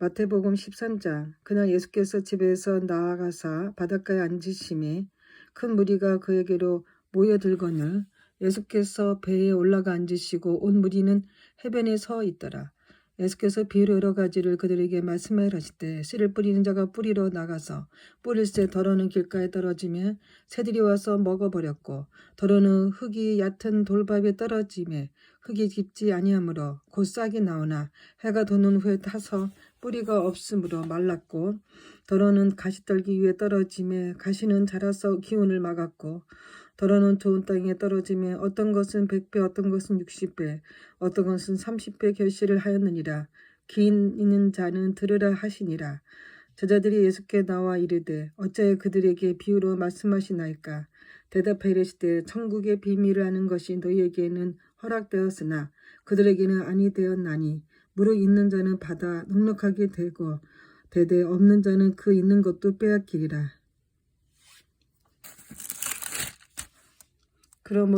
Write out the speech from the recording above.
마태복음 13장 그날 예수께서 집에서 나아가사 바닷가에 앉으심에 큰 무리가 그에게로 모여들거늘 예수께서 배에 올라가 앉으시고 온 무리는 해변에 서 있더라. 예수께서 비유로 여러 가지를 그들에게 말씀하시되 씨를 뿌리는 자가 뿌리러 나가서 뿌릴 새 더러는 길가에 떨어지며 새들이 와서 먹어버렸고 더러는 흙이 얕은 돌밥에 떨어지며 흙이 깊지 아니하므로 곧 싹이 나오나 해가 도는 후에 타서 뿌리가 없으므로 말랐고 더러는 가시떨기 위에 떨어지며 가시는 자라서 기운을 막았고 더러는 좋은 땅에 떨어지며 어떤 것은 백배 어떤 것은 육십배 어떤 것은 삼십 배 결실을 하였느니라. 긴 있는 자는 들으라 하시니라. 저자들이 예수께 나와 이르되 어찌하여 그들에게 비유로 말씀하시나이까? 대답하여 이르시되 천국의 비밀을 아는 것이 너희에게는 허락되었으나 그들에게는 아니 되었나니 무릇 있는 자는 받아 넉넉하게 되고 대대 없는 자는 그 있는 것도 빼앗기리라. 그러므로